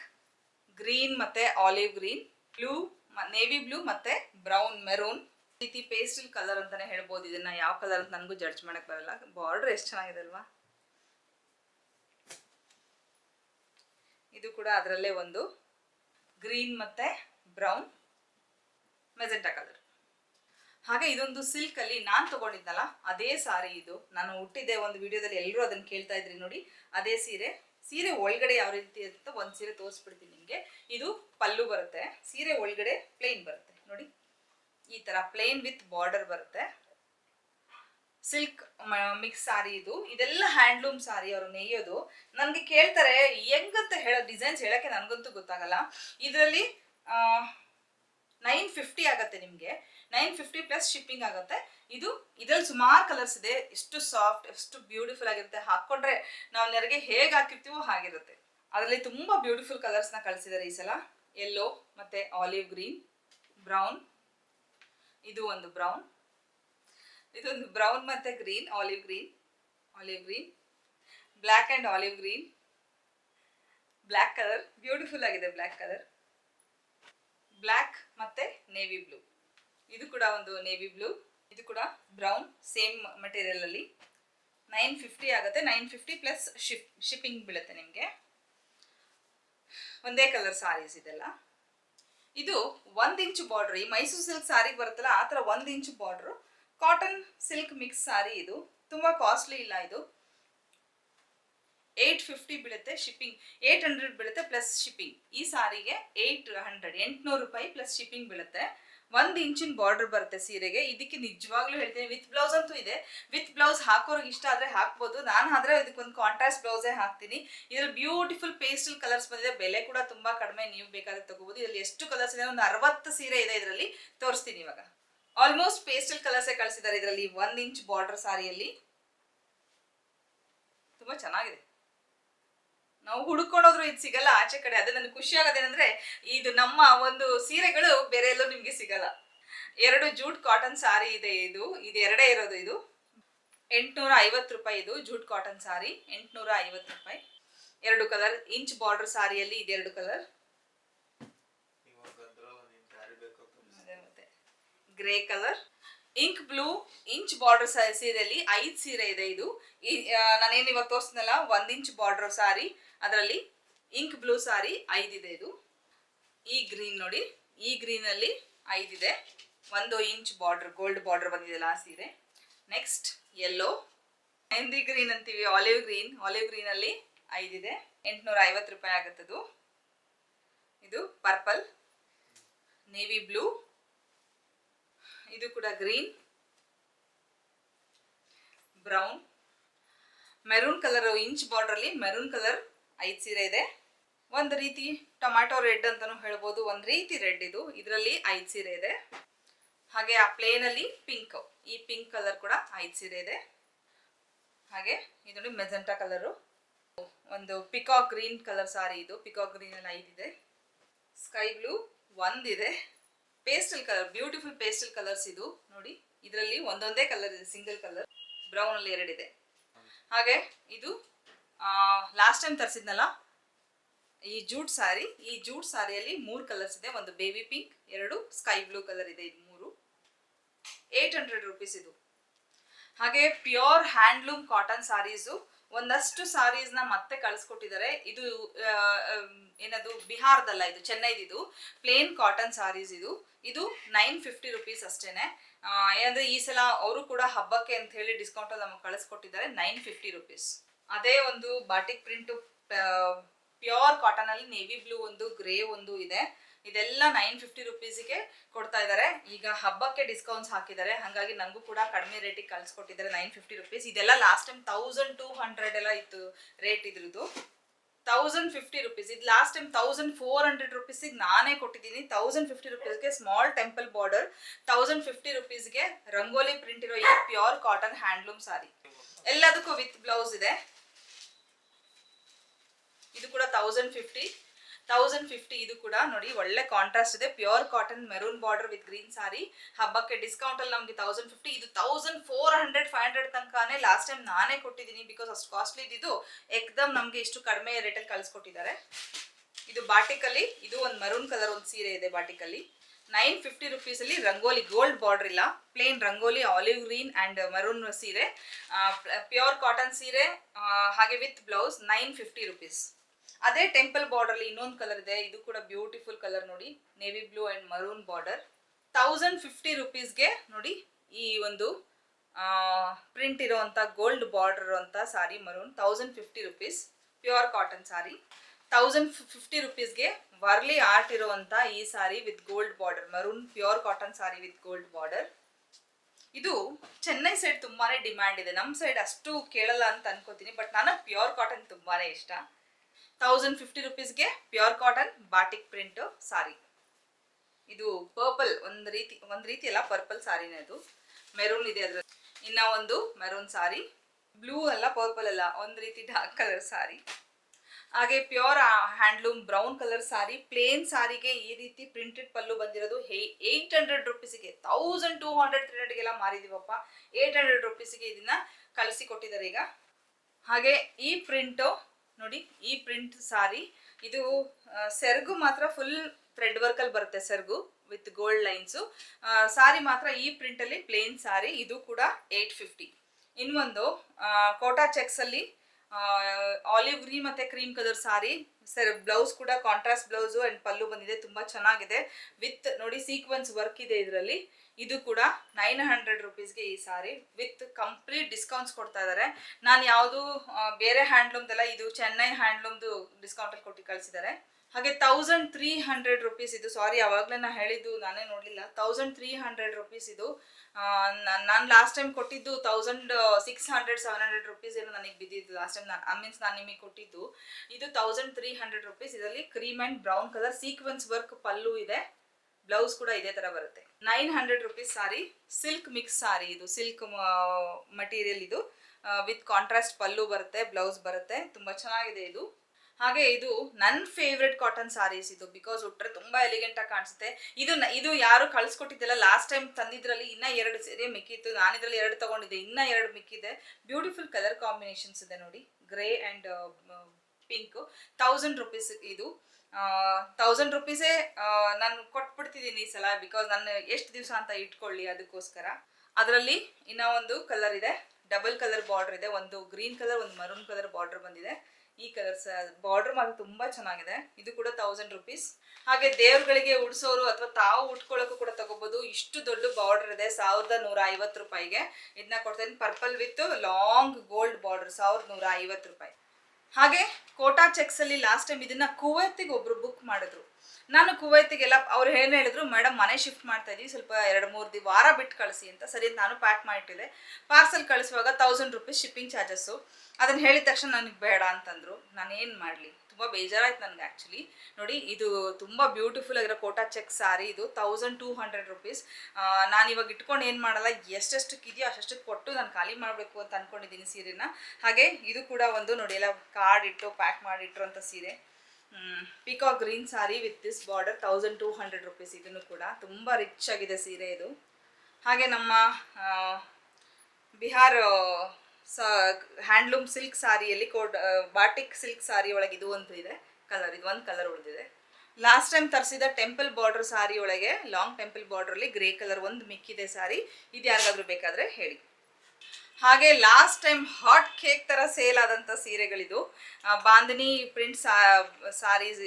ಗ್ರೀನ್ ಮತ್ತೆ olive green blue navy blue ಮತ್ತೆ ಬ್ರೌನ್ ಮೆರೂನ್ ರೀತಿ ಪೇಸ್ಟಲ್ ಕಲರ್ ಅಂತಾನೆ ಹೇಳ್ಬೋದು. ಇದನ್ನ ಯಾವ ಕಲರ್ ಅಂತ ನನಗೂ ಜಡ್ಜ್ ಮಾಡಕ್ ಬರಲ್ಲ. ಬಾರ್ಡರ್ ಎಷ್ಟು ಚೆನ್ನಾಗಿದೆ ಅಲ್ವಾ? ಇದು ಕೂಡ ಅದರಲ್ಲೇ ಒಂದು ಗ್ರೀನ್ ಮತ್ತೆ ಬ್ರೌನ್ ಮೆಜೆಂಟಾ ಕಲರ್ ಹಾಗೆ ಇದೊಂದು ಸಿಲ್ಕ್ ಅಲ್ಲಿ ನಾನ್ ತಗೊಂಡಿದ್ನಲ್ಲ, ಅದೇ ಸಾರಿ ಇದು. ನಾನು ಹುಟ್ಟಿದ್ದೆ ಒಂದು ವಿಡಿಯೋದಲ್ಲಿ ಎಲ್ಲರೂ ಅದನ್ನ ಕೇಳ್ತಾ ಇದ್ರಿ ನೋಡಿ. ಅದೇ ಸೀರೆ. ಸೀರೆ ಒಳಗಡೆ ಯಾವ ರೀತಿ ಅಂತ ಒಂದು ಸೀರೆ ತೋರಿಸ್ಬಿಡ್ತೀನಿ ನಿಮಗೆ. ಇದು ಪಲ್ಲು ಬರುತ್ತೆ. ಸೀರೆ ಒಳಗಡೆ ಪ್ಲೇನ್ ಬರುತ್ತೆ. ನೋಡಿ. ಈ ತರ ಪ್ಲೇನ್ ವಿತ್ ಬಾರ್ಡರ್ ಬರುತ್ತೆ. ಸಿಲ್ಕ್ ಮಿಕ್ಸ್ ಸಾರಿ ಇದು. ಇದೆಲ್ಲ ಹ್ಯಾಂಡ್ಲೂಮ್ ಸಾರಿ ಅವರು ನೇಯೋದು. ನನಗೆ ಕೇಳ್ತಾರೆ, ಹೆಂಗಂತ ಹೇಳೋ ಡಿಸೈನ್ಸ್ ಹೇಳಕ್ಕೆ ನನಗಂತೂ ಗೊತ್ತಾಗಲ್ಲ. ಇದರಲ್ಲಿ ನೈನ್ ಫಿಫ್ಟಿ ಆಗುತ್ತೆ ನಿಮಗೆ. ನೈನ್ ಫಿಫ್ಟಿ ಪ್ಲಸ್ ಶಿಪ್ಪಿಂಗ್ ಆಗುತ್ತೆ. ಇದು, ಇದ್ರಲ್ಲಿ ಸುಮಾರು ಕಲರ್ಸ್ ಇದೆ. ಎಷ್ಟು ಸಾಫ್ಟ್ ಎಷ್ಟು ಬ್ಯೂಟಿಫುಲ್ ಆಗಿರುತ್ತೆ. ಹಾಕೊಂಡ್ರೆ ನಾವು ನೆರಗೆ ಹೇಗೆ ಹಾಕಿರ್ತೀವೋ ಹಾಗಿರುತ್ತೆ. ಅದರಲ್ಲಿ ತುಂಬಾ ಬ್ಯೂಟಿಫುಲ್ ಕಲರ್ಸ್ನ ಕಳಿಸಿದ್ದಾರೆ ಈ ಸಲ. ಯೆಲ್ಲೋ ಮತ್ತೆ ಆಲಿವ್ ಗ್ರೀನ್ ಬ್ರೌನ್ ಇದು ಒಂದು ಬ್ರೌನ್. ಇದೊಂದು ಬ್ರೌನ್ ಮತ್ತೆ green, olive green. Olive green. Black and olive green. Black colour, beautiful ಆಗಿದೆ ಬ್ಲ್ಯಾಕ್ ಕಲರ್. ಬ್ಲ್ಯಾಕ್ ಮತ್ತೆ ನೇವಿ ಬ್ಲೂ. ಇದು ಕೂಡ ಒಂದು ನೇವಿ ಬ್ಲೂ. ಇದು ಕೂಡ ಬ್ರೌನ್, ಸೇಮ್ ಮಟೀರಿಯಲ್ ಅಲ್ಲಿ. ನೈನ್ ಫಿಫ್ಟಿ ಆಗುತ್ತೆ. Nine fifty plus ship, shipping ಬೀಳುತ್ತೆ ನಿಮಗೆ. ಒಂದೇ ಕಲರ್ ಸಾರೀಸ್ ಇದೆಲ್ಲ. ಇದು ಒಂದು ಇಂಚು ಬಾರ್ಡರ್ ಈ ಮೈಸೂರು ಸಿಲ್ಕ್ ಸಾರಿಗೆ ಬರುತ್ತಲ್ಲ, ಆ ಥರ ಒಂದು ಇಂಚು border cotton silk mix sari ಇದು. ತುಂಬಾ ಕಾಸ್ಟ್ಲಿ ಇಲ್ಲ ಇದು. ಏಯ್ಟ್ ಫಿಫ್ಟಿ ಬೀಳುತ್ತೆ ಶಿಪ್ಪಿಂಗ್ ಏಯ್ಟ್ ಹಂಡ್ರೆಡ್ ಬೀಳುತ್ತೆ ಪ್ಲಸ್ ಶಿಪ್ಪಿಂಗ್ ಈ ಸಾರಿಗೆ ಏಯ್ಟ್ ಹಂಡ್ರೆಡ್ ಎಂಟುನೂರು ರೂಪಾಯಿ ಪ್ಲಸ್ ಶಿಪ್ಪಿಂಗ್ ಬೀಳುತ್ತೆ. ಒಂದು ಇಂಚಿನ ಬಾರ್ಡರ್ ಬರುತ್ತೆ ಸೀರೆಗೆ. ಇದಕ್ಕೆ ನಿಜವಾಗ್ಲೂ ಹೇಳ್ತೀನಿ ವಿತ್ ಬ್ಲೌಸ್ ಅಂತೂ ಇದೆ. ವಿತ್ ಬ್ಲೌಸ್ ಹಾಕೋರಿಗೆ ಇಷ್ಟ ಆದ್ರೆ ಹಾಕ್ಬೋದು. ನಾನು ಆದ್ರೆ ಇದಕ್ಕೊಂದು ಕಾಂಟ್ರಾಸ್ಟ್ ಬ್ಲೌಸೇ ಹಾಕ್ತೀನಿ. ಇದ್ರಲ್ಲಿ ಬ್ಯೂಟಿಫುಲ್ ಪೇಸ್ಟಲ್ ಕಲರ್ಸ್ ಬಂದಿದೆ. ಬೆಲೆ ಕೂಡ ತುಂಬಾ ಕಡಿಮೆ. ನೀವು ಬೇಕಾದ್ರೆ ತಗೋಬಹುದು ಇದರಲ್ಲಿ ಎಷ್ಟು ಕಲರ್ಸ್ ಇದೆ? ಒಂದು ಅರವತ್ತು ಸೀರೆ ಇದೆ ಇದರಲ್ಲಿ. ತೋರಿಸ್ತೀನಿ ಇವಾಗ. ಆಲ್ಮೋಸ್ಟ್ ಪೇಸ್ಟಲ್ ಕಲರ್ಸೇ ಕಳಿಸಿದ್ದಾರೆ ಇದರಲ್ಲಿ. ಒಂದ್ ಇಂಚ್ ಬಾರ್ಡರ್ ಸಾರಿಯಲ್ಲಿ. ತುಂಬಾ ಚೆನ್ನಾಗಿದೆ. ನಾವು ಹುಡುಕೊಂಡೋದ್ರು ಇದು ಸಿಗಲ್ಲ ಆಚೆ ಕಡೆ ಅದೇ ನನಗೆ ಖುಷಿ ಆಗೋದೇನಂದ್ರೆ ಇದು ನಮ್ಮ ಒಂದು ಸೀರೆಗಳು ಬೇರೆ ಎಲ್ಲೂ ನಿಮ್ಗೆ ಸಿಗಲ್ಲ. ಎರಡು ಜೂಟ್ ಕಾಟನ್ ಸಾರಿ ಇದೆ ಇದು ಇದು ಎರಡೇ ಇರೋದು ಇದು. ಎಂಟ್ನೂರ ಐವತ್ತು ರೂಪಾಯಿ ಇದು ಜೂಟ್ ಕಾಟನ್ ಸಾರಿ ಎಂಟ್ನೂರ ಐವತ್ತು ರೂಪಾಯಿ. ಎರಡು ಕಲರ್ ಇಂಚ್ ಬಾರ್ಡರ್ ಸಾರಿಯಲ್ಲಿ ಇದೆರಡು colour. Grey colour. Ink blue inch border ಸೀರೆಯಲ್ಲಿ ಐದು ಸೀರೆ ಇದೆ ಇದು. ನಾನೇನು ಇವಾಗ ತೋರಿಸ್ನಲ್ಲ ಒಂದು ಇಂಚ್ ಬಾರ್ಡರ್ ಸಾರಿ ಅದರಲ್ಲಿ ಇಂಕ್ ಬ್ಲೂ ಸಾರಿ ಐದಿದೆ ಇದು ಈ ಗ್ರೀನ್ ನೋಡಿ, ಈ ಗ್ರೀನಲ್ಲಿ ಐದಿದೆ ಒಂದು ಇಂಚ್ ಬಾರ್ಡರ್ ಗೋಲ್ಡ್ ಬಾರ್ಡರ್ ಬಂದಿದೆಲ್ಲ ಆ ಸೀರೆ. ನೆಕ್ಸ್ಟ್ ಯೆಲ್ಲೋ ಮೆಹಂದಿ ಗ್ರೀನ್ ಅಂತೀವಿ ಆಲಿವ್ ಗ್ರೀನ್ ಆಲಿವ್ ಗ್ರೀನಲ್ಲಿ ಐದಿದೆ ಎಂಟುನೂರ ಐವತ್ತು ರೂಪಾಯಿ ಆಗುತ್ತದು. ಇದು ಪರ್ಪಲ್ ನೇವಿ ಬ್ಲೂ ಇದು ಕೂಡ green. Brown. Maroon colour inch border ಅಲ್ಲಿ ಮೆರೂನ್ ಕಲರ್ ಐದು ಸೀರೆ ಇದೆ. ಒಂದು ರೀತಿ ಟೊಮ್ಯಾಟೊ ರೆಡ್ ಅಂತಾನು ಹೇಳ್ಬೋದು. ಒಂದು ರೀತಿ ರೆಡ್ ಇದು. ಇದರಲ್ಲಿ ಐದು ಸೀರೆ ಇದೆ. ಹಾಗೆ ಆ ಪ್ಲೇನ್ ಅಲ್ಲಿ ಪಿಂಕ್ ಈ ಪಿಂಕ್ ಕಲರ್ ಕೂಡ ಐದು ಸೀರೆ ಇದೆ. ಹಾಗೆ ಇದು ನೋಡಿ ಮೆಜೆಂಟಾ ಕಲರು ಒಂದು ಪಿಕಾಕ್ ಗ್ರೀನ್ ಕಲರ್ ಸಾರಿ ಇದು. ಪಿಕಾಕ್ ಗ್ರೀನ್ ಅಲ್ಲಿ ಐದಿದೆ ಸ್ಕೈ ಬ್ಲೂ ಒಂದಿದೆ pastel colour beautiful pastel colours ಇದು. ನೋಡಿ, ಇದರಲ್ಲಿ ಒಂದೊಂದೇ ಕಲರ್ ಇದೆ ಸಿಂಗಲ್ ಕಲರ್ ಬ್ರೌನ್ ಅಲ್ಲಿ ಎರಡಿದೆ. ಹಾಗೆ ಇದು ಲಾಸ್ಟ್ ಟೈಮ್ ತರಿಸಿದ್ನಲ್ಲ, ಈ ಜೂಟ್ ಸಾರಿ, ಈ ಜೂಟ್ ಸಾರಿಯಲ್ಲಿ ಮೂರು ಕಲರ್ಸ್ ಇದೆ. ಒಂದು ಬೇಬಿ ಪಿಂಕ್ ಎರಡು ಸ್ಕೈ ಬ್ಲೂ ಕಲರ್ ಇದೆ, ಇದು ಮೂರು. ಏಟ್ ಹಂಡ್ರೆಡ್ ರುಪೀಸ್ ಇದು. ಹಾಗೆ ಪ್ಯೂರ್ ಹ್ಯಾಂಡ್ಲೂಮ್ ಕಾಟನ್ ಸಾರೀಸು. ಒಂದಷ್ಟು ಸಾರೀಸ್ನ ಮತ್ತೆ ಕಳಿಸ್ಕೊಟ್ಟಿದ್ದಾರೆ. ಇದು ಏನದು, ಬಿಹಾರದಲ್ಲ ಇದು, ಚೆನ್ನೈದಿದು. ಪ್ಲೇನ್ ಕಾಟನ್ ಸಾರೀಸ್ ಇದು. ಇದು ನೈನ್ ಫಿಫ್ಟಿ ರುಪೀಸ್ ಅಷ್ಟೇನೆ. ಏನಂದ್ರೆ ಈ ಸಲ ಅವರು ಕೂಡ ಹಬ್ಬಕ್ಕೆ ಅಂತ ಹೇಳಿ ಡಿಸ್ಕೌಂಟ್ ನಮಗೆ ಕಳಿಸ್ಕೊಟ್ಟಿದ್ದಾರೆ. Nine fifty rupees. ಅದೇ ಒಂದು ಬಾಟಿಕ್ ಪ್ರಿಂಟ್ ಪ್ಯೂರ್ ಕಾಟನ್ ಅಲ್ಲಿ ನೇವಿ ಬ್ಲೂ ಒಂದು, ಗ್ರೇ ಒಂದು ಇದೆ. ಇದೆಲ್ಲ ನೈನ್ ಫಿಫ್ಟಿ ರುಪೀಸಿಗೆ ಕೊಡ್ತಾ ಇದ್ದಾರೆ ಈಗ ಹಬ್ಬಕ್ಕೆ ಡಿಸ್ಕೌಂಟ್ಸ್ ಹಾಕಿದ್ದಾರೆ. ಹಾಗಾಗಿ ನನಗೂ ಕೂಡ ಕಡಿಮೆ ರೇಟಿಗೆ ಕಳ್ಸಿಕೊಟ್ಟಿದ್ದಾರೆ ನೈನ್ ಫಿಫ್ಟಿ ರುಪೀಸ್ ಇದೆಲ್ಲ last time thousand two hundred ಎಲ್ಲ ಇತ್ತು ರೇಟ್ ಇದ್ರದ್ದು. ತೌಸಂಡ್ ಫಿಫ್ಟಿ ರುಪೀಸ್ ಇದು last time thousand four hundred ರುಪೀಸಿಗೆ ನಾನೇ ಕೊಟ್ಟಿದ್ದೀನಿ. Thousand fifty ರುಪೀಸ್ಗೆ small temple border thousand fifty ರುಪೀಸ್ಗೆ rangoli print ಇರೋ ಈ ಪ್ಯೂರ್ ಕಾಟನ್ ಹ್ಯಾಂಡ್ಲೂಮ್ ಸಾರಿ ಎಲ್ಲದಕ್ಕೂ ವಿತ್ ಬ್ಲೌಸ್ ಇದೆ. ಇದು ಕೂಡ ತೌಸಂಡ್ ಫಿಫ್ಟಿ ತೌಸಂಡ್ ಫಿಫ್ಟಿ ಇದು ಕೂಡ ನೋಡಿ, ಒಳ್ಳೆ ಕಾಂಟ್ರಾಸ್ಟ್ ಇದೆ. Pure cotton maroon border with green sari ಹಬ್ಬಕ್ಕೆ ಡಿಸ್ಕೌಂಟ್ ಅಲ್ಲಿ ನಮಗೆ ತೌಸಂಡ್ ಫಿಫ್ಟಿ ಇದು thousand four hundred five hundred ತನಕನೇ last time ನಾನೇ ಕೊಟ್ಟಿದ್ದೀನಿ ಬಿಕಾಸ್ ಅಷ್ಟು ಕಾಸ್ಟ್ಲಿ ಇದ್ದಿದ್ದು ಎಕ್ದಮ್ ನಮಗೆ ಇಷ್ಟು ಕಡಿಮೆ ರೇಟಲ್ಲಿ ಕಳಿಸ್ಕೊಟ್ಟಿದ್ದಾರೆ. ಇದು ಬಾಟಿಕಲ್ಲಿ, ಇದು ಒಂದು ಮರೂನ್ ಕಲರ್ ಒಂದು ಸೀರೆ ಇದೆ ಬಾಟಿಕಲ್ಲಿ. ನೈನ್ ಫಿಫ್ಟಿ ರುಪೀಸಲ್ಲಿ ರಂಗೋಲಿ ಗೋಲ್ಡ್ ಬಾರ್ಡರ್ ಇಲ್ಲ. Plain rangoli olive green and maroon ಸೀರೆ. ಪ್ಯೂರ್ ಕಾಟನ್ ಸೀರೆ ಹಾಗೆ with blouse nine fifty rupees ಅದೇ ಟೆಂಪಲ್ ಬಾರ್ಡರ್ ಅಲ್ಲಿ ಇನ್ನೊಂದು ಕಲರ್ ಇದೆ. ಇದು ಕೂಡ ಬ್ಯೂಟಿಫುಲ್ ಕಲರ್ ನೋಡಿ. Navy blue and maroon border thousand fifty ರುಪೀಸ್ಗೆ ನೋಡಿ ಈ ಒಂದು ಪ್ರಿಂಟ್ ಇರುವಂತ ಗೋಲ್ಡ್ ಬಾರ್ಡರ್ ಅಂತ sari maroon thousand fifty rupees pure cotton sari thousand fifty ರುಪೀಸ್ಗೆ Warli art ಇರುವಂತ ಈ sari with gold border maroon pure cotton sari with gold border ಇದು Chennai side ತುಂಬಾನೇ demand ಇದೆ. ನಮ್ಮ ಸೈಡ್ ಅಷ್ಟು ಕೇಳಲ್ಲ ಅಂತ ಅನ್ಕೋತೀನಿ ಬಟ್ ನನಗೆ ಪ್ಯೂರ್ ಕಾಟನ್ ತುಂಬಾನೇ ಇಷ್ಟ. Thousand fifty ರುಪೀಸ್ಗೆ pure cotton batik print sari ಇದು ಪರ್ಪಲ್ ಒಂದು ರೀತಿ ಒಂದು ರೀತಿ ಅಲ್ಲ ಪರ್ಪಲ್ ಸಾರಿನೇ ಅದು. ಮೆರೂನ್ ಇದೆ ಅದರ ಇನ್ನ ಒಂದು ಮೆರೂನ್ ಸಾರಿ ಬ್ಲೂ ಅಲ್ಲ ಪರ್ಪಲ್ ಅಲ್ಲ, ಒಂದು ರೀತಿ ಡಾರ್ಕ್ ಕಲರ್ ಸಾರಿ ಹಾಗೆ pure handloom brown colour sari plain ಸಾರಿಗೆ ಈ ರೀತಿ ಪ್ರಿಂಟೆಡ್ ಪಲ್ಲು ಬಂದಿರೋದು ಏಯ್ಟ್ ಹಂಡ್ರೆಡ್ ರುಪೀಸಿಗೆ ತೌಸಂಡ್ ಟೂ ಹಂಡ್ರೆಡ್ ತ್ರೀ ಹಂಡ್ರೆಡ್ಗೆಲ್ಲ ಮಾರಿದೀವಪ್ಪ. ಏಯ್ಟ್ ಹಂಡ್ರೆಡ್ ರುಪೀಸಿಗೆ ಇದನ್ನ ಕಳಿಸಿ ಕೊಟ್ಟಿದ್ದಾರೆ ಈಗ. ಹಾಗೆ ಈ ಪ್ರಿಂಟು ನೋಡಿ, ಈ ಪ್ರಿಂಟ್ ಸಾರಿ, ಇದು ಸೆರಗು ಮಾತ್ರ ಫುಲ್ ಥ್ರೆಡ್ ವರ್ಕಲ್ಲಿ ಬರುತ್ತೆ ಸೆರಗು ವಿತ್ ಗೋಲ್ಡ್ ಲೈನ್ಸು ಸಾರಿ ಮಾತ್ರ ಈ ಪ್ರಿಂಟಲ್ಲಿ ಪ್ಲೇನ್ ಸಾರಿ, ಇದು ಕೂಡ ಏಯ್ಟ್ ಫಿಫ್ಟಿ ಇನ್ನೊಂದು ಕೋಟಾ ಚೆಕ್ಸಲ್ಲಿ ಆಲಿವ್ ಗ್ರೀನ್ ಮತ್ತೆ cream colour sari sir blouse ಕೂಡ ಕಾಂಟ್ರಾಸ್ಟ್ ಬ್ಲೌಸು ಅಂಡ್ ಪಲ್ಲು ಬಂದಿದೆ, ತುಂಬಾ ಚೆನ್ನಾಗಿದೆ. ವಿತ್ ನೋಡಿ ಸೀಕ್ವೆನ್ಸ್ ವರ್ಕ್ ಇದೆ ಇದರಲ್ಲಿ. ಇದು ಕೂಡ ನೈನ್ ಹಂಡ್ರೆಡ್ ರುಪೀಸ್ಗೆ ಈ ಸಾರಿ ವಿತ್ ಕಂಪ್ಲೀಟ್ ಡಿಸ್ಕೌಂಟ್ಸ್ ಕೊಡ್ತಾ ಇದ್ದಾರೆ ನಾನು ಯಾವುದು ಬೇರೆ ಹ್ಯಾಂಡ್ಲೂಮ್ದಲ್ಲ ಇದು ಚೆನ್ನೈ ಹ್ಯಾಂಡ್ಲೂಮ್ದು ಡಿಸ್ಕೌಂಟಲ್ಲಿ ಕೊಟ್ಟು ಕಳಿಸಿದ್ದಾರೆ. ಹಾಗೆ ತೌಸಂಡ್ ತ್ರೀ ಹಂಡ್ರೆಡ್ ರುಪೀಸ್ ಇದು. ಸಾರಿ ಅವಾಗಲೇ ನಾನು ಹೇಳಿದ್ದು, ನಾನೇ ನೋಡಲಿಲ್ಲ. ತೌಸಂಡ್ ತ್ರೀ ಹಂಡ್ರೆಡ್ ರುಪೀಸ್ ಇದು. ನಾನು ಲಾಸ್ಟ್ ಟೈಮ್ ಕೊಟ್ಟಿದ್ದು thousand six hundred seven hundred rupees ಏನೋ ನನಗೆ ಬಿದ್ದಿದ್ದು ಲಾಸ್ಟ್ ಟೈಮ್ ನಾನು ಮೀನ್ಸ್ ನಾನು ನಿಮಗೆ ಕೊಟ್ಟಿದ್ದು. ಇದು ತೌಸಂಡ್ ತ್ರೀ ಹಂಡ್ರೆಡ್ ರುಪೀಸ್ ಇದರಲ್ಲಿ cream and brown colour sequence work pallu ಇದೆ. ಬ್ಲೌಸ್ ಕೂಡ ಇದೇ ಥರ ಬರುತ್ತೆ. Nine hundred rupees sari silk mix sari ಇದು. ಸಿಲ್ಕ್ ಮಟೀರಿಯಲ್ ಇದು. ವಿತ್ ಕಾಂಟ್ರಾಸ್ಟ್ ಪಲ್ಲು ಬರುತ್ತೆ ಬ್ಲೌಸ್ ಬರುತ್ತೆ. ತುಂಬ ಚೆನ್ನಾಗಿದೆ ಇದು. ಹಾಗೆ ಇದು ನನ್ನ ಫೇವ್ರೆಟ್ ಕಾಟನ್ ಸಾರೀಸ್ ಇದು ಬಿಕಾಸ್ ಉಟ್ರೆ ತುಂಬಾ ಎಲಿಗೆಂಟ್ ಆಗಿ ಕಾಣಿಸುತ್ತೆ. ಇದು ಇದು ಯಾರು ಕಳ್ಸ್ಕೊಟ್ಟಿದ್ದಿಲ್ಲ ಲಾಸ್ಟ್ ಟೈಮ್ ತಂದಿದ್ರಲ್ಲಿ ಇನ್ನ ಎರಡು ಸೀರೆ ಮಿಕ್ಕಿತ್ತು ನಾನು ಇದರಲ್ಲಿ ಎರಡು ತಗೊಂಡಿದ್ದೆ, ಇನ್ನ ಎರಡು ಮಿಕ್ಕಿದೆ. ಬ್ಯೂಟಿಫುಲ್ ಕಲರ್ ಕಾಂಬಿನೇಷನ್ಸ್ ಇದೆ ನೋಡಿ grey and pink thousand rupees ಇದು. ಥೌಸಂಡ್ ರುಪೀಸೇ ನಾನು ಕೊಟ್ಬಿಡ್ತಿದ್ದೀನಿ ಈ ಸಲ ಬಿಕಾಸ್ ನಾನು ಎಷ್ಟು ದಿವಸ ಅಂತ ಇಟ್ಕೊಳ್ಳಿ ಅದಕ್ಕೋಸ್ಕರ. ಅದರಲ್ಲಿ ಇನ್ನೂ ಒಂದು ಕಲರ್ ಇದೆ ಡಬಲ್ ಕಲರ್ ಬಾರ್ಡರ್ ಇದೆ, ಒಂದು ಗ್ರೀನ್ ಕಲರ್ ಒಂದು ಮರೂನ್ ಕಲರ್ ಬಾರ್ಡರ್ ಬಂದಿದೆ. ಈ ಕಲರ್ಸ್ ಬಾರ್ಡರ್ ಮಾತ್ರ ತುಂಬಾ ಚೆನ್ನಾಗಿದೆ. ಇದು ಕೂಡ ತೌಸಂಡ್ ರುಪೀಸ್ ಹಾಗೆ ದೇವ್ರುಗಳಿಗೆ ಉಡ್ಸೋರು ಅಥವಾ ತಾವು ಉಟ್ಕೊಳ್ಳೋಕು ಕೂಡ ತಗೋಬಹುದು ಇಷ್ಟು ದೊಡ್ಡ ಬಾರ್ಡರ್ ಇದೆ, ಸಾವಿರದ ನೂರ ಐವತ್ತು ರೂಪಾಯಿಗೆ. ಇದನ್ನ ಕೊಡ್ತೇನೆ purple with long gold border ಸಾವಿರದ ನೂರ ಐವತ್ತು ರೂಪಾಯಿ. ಹಾಗೆ ಕೋಟಾ ಚೆಕ್ಸ್ ಅಲ್ಲಿ ಲಾಸ್ಟ್ ಟೈಮ್ ಇದನ್ನ ಕುವೈತಿಗೆ ಒಬ್ರು ಬುಕ್ ಮಾಡಿದ್ರು. ನಾನು ಕುವೈತಿಗೆಲ್ಲ ಅವ್ರು ಏನು ಹೇಳಿದ್ರು ಮೇಡಮ್ ಮನೆ ಶಿಫ್ಟ್ ಮಾಡ್ತಾ ಇದೀವಿ, ಸ್ವಲ್ಪ ಎರಡು ಮೂರು ದಿ, ವಾರ ಬಿಟ್ಟು ಕಳಿಸಿ ಅಂತ ಸರಿ ಅಂತ ನಾನು ಪ್ಯಾಕ್ ಮಾಡಿಟ್ಟಿದೆ ಪಾರ್ಸಲ್ ಕಳಿಸುವಾಗ ತೌಸಂಡ್ ರುಪೀಸ್ ಶಿಪ್ಪಿಂಗ್ ಚಾರ್ಜಸ್ಸು ಅದನ್ನು ಹೇಳಿದ ತಕ್ಷಣ ನನಗೆ ಬೇಡ ಅಂತಂದರು. ನಾನು ಏನು ಮಾಡಲಿ? ತುಂಬ ಬೇಜಾರಾಯ್ತು ನನಗೆ ಆ್ಯಕ್ಚುಲಿ ನೋಡಿ, ಇದು ತುಂಬ ಬ್ಯೂಟಿಫುಲ್ ಆಗಿರೋ ಕೋಟಾ ಚೆಕ್ ಸಾರಿ. ಇದು ತೌಸಂಡ್ ಟೂ ಹಂಡ್ರೆಡ್ ರುಪೀಸ್ ನಾನು ಇವಾಗ ಇಟ್ಕೊಂಡು ಏನು ಮಾಡಲ್ಲ? ಎಷ್ಟೆಷ್ಟಕ್ಕೆ ಇದೆಯೋ ಅಷ್ಟಕ್ಕೆ ಕೊಟ್ಟು ನಾನು ಖಾಲಿ ಮಾಡಬೇಕು ಅಂತ ಅನ್ಕೊಂಡಿದ್ದೀನಿ ಸೀರೆನ. ಹಾಗೆ ಇದು ಕೂಡ ಒಂದು ನೋಡಿ ಎಲ್ಲ ಕಾರ್ಡ್ ಇಟ್ಟು ಪ್ಯಾಕ್ ಮಾಡಿಟ್ಟಿರೋಂಥ ಸೀರೆ. Peacock green sari with this border thousand two hundred rupees ಇದನ್ನು ಕೂಡ ತುಂಬ ರಿಚ್ ಆಗಿದೆ ಸೀರೆ ಇದು. ಹಾಗೆ ನಮ್ಮ ಬಿಹಾರ್ ಹ್ಯಾಂಡ್ಲೂಮ್ ಸಿಲ್ಕ್ ಸಾರಿಯಲ್ಲಿ ಕೋಡ್ ಬಾಟಿಕ್ ಸಿಲ್ಕ್ ಸಾರಿ ಒಳಗೆ ಇದು ಒಂದು ಇದೆ. ಕಲರ್ ಇದು ಒಂದು ಕಲರ್ ಉಳಿದಿದೆ. ಲಾಸ್ಟ್ ಟೈಮ್ ತರಿಸಿದ ಟೆಂಪಲ್ ಬಾರ್ಡರ್ ಸಾರಿ ಒಳಗೆ ಲಾಂಗ್ ಟೆಂಪಲ್ ಬಾರ್ಡ್ರಲ್ಲಿ ಗ್ರೇ ಕಲರ್ ಒಂದು ಮಿಕ್ಕಿದೆ ಸಾರಿ ಇದು ಯಾರಿಗಾದ್ರೂ ಬೇಕಾದರೆ ಹೇಳಿ. ಹಾಗೆ ಲಾಸ್ಟ್ ಟೈಮ್ ಹಾಟ್ ಕೇಕ್ ತರ ಸೇಲ್ ಆದಂತ ಸೀರೆಗಳಿದು. ಬಾಂಧನಿ ಪ್ರಿಂಟ್ ಸಾರೀಸ್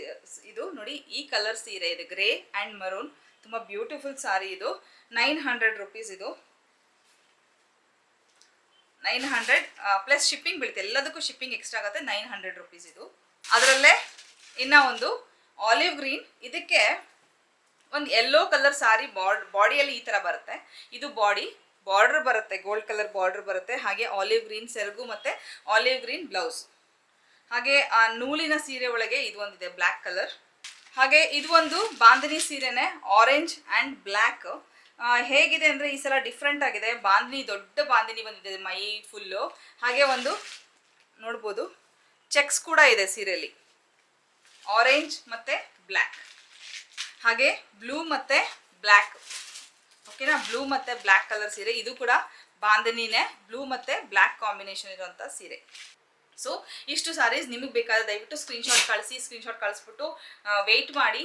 ಇದು ನೋಡಿ, ಈ ಕಲರ್ ಸೀರೆ ಇದೆ ಗ್ರೇ ಅಂಡ್ ಮರೂನ್ ತುಂಬಾ ಬ್ಯೂಟಿಫುಲ್ ಸಾರಿ ಇದು. ನೈನ್ ಹಂಡ್ರೆಡ್ ರುಪೀಸ್ ಇದು. ನೈನ್ ಹಂಡ್ರೆಡ್ ಪ್ಲಸ್ ಶಿಪ್ಪಿಂಗ್ ಬೀಳುತ್ತೆ. ಎಲ್ಲದಕ್ಕೂ ಶಿಪ್ಪಿಂಗ್ ಎಕ್ಸ್ಟ್ರಾ ಆಗುತ್ತೆ. ನೈನ್ ಹಂಡ್ರೆಡ್ ರುಪೀಸ್ ಇದು. ಅದರಲ್ಲೇ ಇನ್ನ ಒಂದು ಆಲಿವ್ ಗ್ರೀನ್ ಇದಕ್ಕೆ ಒಂದು ಯೆಲ್ಲೋ ಕಲರ್ ಸಾರಿ ಬಾಡ್ ಬಾಡಿಯಲ್ಲಿ ಈ ಥರ ಬರುತ್ತೆ. ಇದು ಬಾಡಿ ಬಾರ್ಡರ್ ಬರುತ್ತೆ ಗೋಲ್ಡ್ ಕಲರ್ ಬಾರ್ಡರ್ ಬರುತ್ತೆ. ಹಾಗೆ ಆಲಿವ್ ಗ್ರೀನ್ ಸೆರಗು ಮತ್ತು ಆಲಿವ್ ಗ್ರೀನ್ ಬ್ಲೌಸ್ ಹಾಗೆ, ಆ, ನೂಲಿನ ಸೀರೆ ಒಳಗೆ ಇದು ಒಂದಿದೆ ಬ್ಲ್ಯಾಕ್ ಕಲರ್ ಹಾಗೆ, ಇದು ಒಂದು ಬಾಂಧನಿ ಸೀರೆನೆ ಆರೆಂಜ್ ಆ್ಯಂಡ್ ಬ್ಲ್ಯಾಕ್ ಹೇಗಿದೆ ಅಂದರೆ ಈ ಸಲ ಡಿಫ್ರೆಂಟ್ ಆಗಿದೆ. ಬಾಂಧನಿ ದೊಡ್ಡ ಬಾಂಧನಿ ಬಂದಿದೆ, ಮೈ ಫುಲ್ಲು ಹಾಗೆ ಒಂದು, ನೋಡ್ಬೋದು ಚೆಕ್ಸ್ ಕೂಡ ಇದೆ ಸೀರೆಯಲ್ಲಿ ಆರೆಂಜ್ ಮತ್ತು ಬ್ಲ್ಯಾಕ್ ಹಾಗೆ ಬ್ಲೂ ಮತ್ತೆ ಬ್ಲ್ಯಾಕ್ ಓಕೆನಾ ಬ್ಲೂ ಮತ್ತೆ ಬ್ಲ್ಯಾಕ್ ಕಲರ್ ಸೀರೆ. ಇದು ಕೂಡ ಬಾಂಧನಿನೇ ಬ್ಲೂ ಮತ್ತೆ ಬ್ಲ್ಯಾಕ್ ಕಾಂಬಿನೇಷನ್ ಇರುವಂತ ಸೀರೆ. ಸೊ ಇಷ್ಟು ಸ್ಯಾರೀಸ್ ನಿಮಗೆ ಬೇಕಾದ್ರೆ ದಯವಿಟ್ಟು ಸ್ಕ್ರೀನ್ಶಾಟ್ ಕಳಿಸಿ ಸ್ಕ್ರೀನ್ಶಾಟ್ ಕಳಿಸ್ಬಿಟ್ಟು ವೆಯ್ಟ್ ಮಾಡಿ.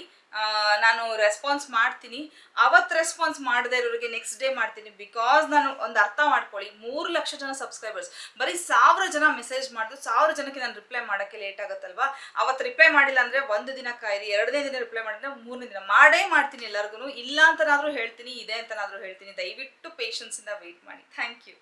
ನಾನು ರೆಸ್ಪಾನ್ಸ್ ಮಾಡ್ತೀನಿ. ಅವತ್ತು ರೆಸ್ಪಾನ್ಸ್ ಮಾಡದೇ ಇರೋರಿಗೆ ನೆಕ್ಸ್ಟ್ ಡೇ ಮಾಡ್ತೀನಿ. ಬಿಕಾಸ್ ನಾನು ಒಂದು ಅರ್ಥ ಮಾಡ್ಕೊಳ್ಳಿ. ಮೂರು ಲಕ್ಷ ಜನ ಸಬ್ಸ್ಕ್ರೈಬರ್ಸ್ ಬರೀ ಸಾವಿರ ಜನ ಮೆಸೇಜ್ ಮಾಡಿದ್ರು ಸಾವಿರ ಜನಕ್ಕೆ ನಾನು ರಿಪ್ಲೈ ಮಾಡೋಕ್ಕೆ ಲೇಟ್ ಆಗುತ್ತಲ್ವಾ? ಅವತ್ತು ರಿಪ್ಲೈ ಮಾಡಿಲ್ಲ ಅಂದರೆ ಒಂದು ದಿನ ಕಾಯಿರಿ, ಎರಡನೇ ದಿನ ರಿಪ್ಲೈ ಮಾಡಿದ್ರೆ ಮೂರನೇ ದಿನ. ಮಾಡೇ ಮಾಡ್ತೀನಿ ಎಲ್ಲರಿಗೂ ಇಲ್ಲ ಅಂತನಾದರೂ ಹೇಳ್ತೀನಿ, ಇದೆ ಅಂತನಾದರೂ ಹೇಳ್ತೀನಿ. ದಯವಿಟ್ಟು ಪೇಷನ್ಸಿಂದ ವೆಯ್ಟ್ ಮಾಡಿ. Thank you